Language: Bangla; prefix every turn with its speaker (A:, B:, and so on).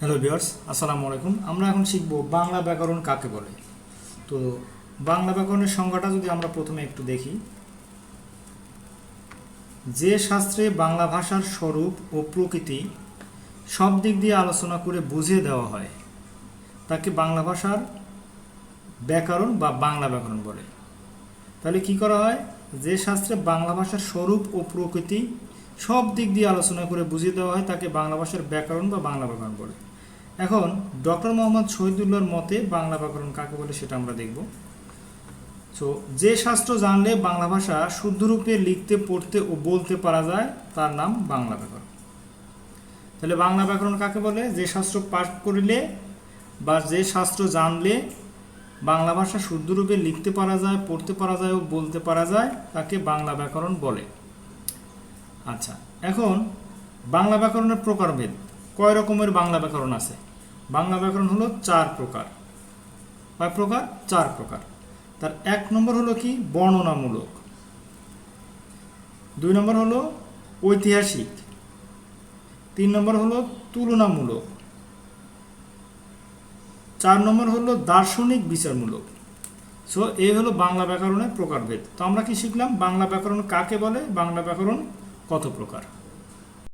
A: হ্যালো ভিউয়ার্স, আসসালামু আলাইকুম। আমরা এখন শিখব বাংলা ব্যাকরণ কাকে বলে? তো বাংলা ব্যাকরণের সংজ্ঞাটা যদি আমরা প্রথমে একটু দেখি। যে শাস্ত্রে বাংলা ভাষার স্বরূপ ও প্রকৃতি সব দিক দিয়ে আলোচনা করে বুঝিয়ে দেওয়া হয়, তাকে বাংলা ভাষার ব্যাকরণ বা বাংলা ব্যাকরণ বলে। তাহলে কি করা হয়? যে শাস্ত্রে বাংলা ভাষার স্বরূপ ও প্রকৃতি সব দিক দিয়ে আলোচনা করে বুঝিয়ে দেওয়া হয় তাকে বাংলা ভাষার ব্যাকরণ বা বাংলা ব্যাকরণ বলে। এখন, ডক্টর মোহাম্মদ শহীদুল্লাহর মতে বাংলা ব্যাকরণ কাকে বলে সেটা আমরা দেখব। তো যে শাস্ত্র জানলে বাংলা ভাষা শুদ্ধরূপে লিখতে, পড়তে ও বলতে পারা যায়, তার নাম বাংলা ব্যাকরণ। তাহলে বাংলা ব্যাকরণ কাকে বলে? যে শাস্ত্র পাঠ করিলে বা যে শাস্ত্র জানলে বাংলা ভাষা শুদ্ধরূপে লিখতে পারা যায়, পড়তে পারা যায় ও বলতে পারা যায়, তাকে বাংলা ব্যাকরণ বলে। আচ্ছা এখন বাংলা ব্যাকরণের প্রকারভেদ। কয় রকমের বাংলা ব্যাকরণ আছে? বাংলা ব্যাকরণ হলো চার প্রকার। কয় প্রকার? চার প্রকার। তার এক নম্বর হলো কি? বর্ণনামূলক। দুই নম্বর হলো ঐতিহাসিক। তিন নম্বর হলো তুলনামূলক। চার নম্বর হলো দার্শনিক বিচারমূলক। সো এই হলো বাংলা ব্যাকরণের প্রকারভেদ। তো আমরা কি শিখলাম? বাংলা ব্যাকরণ কাকে বলে? বাংলা ব্যাকরণ কত প্রকার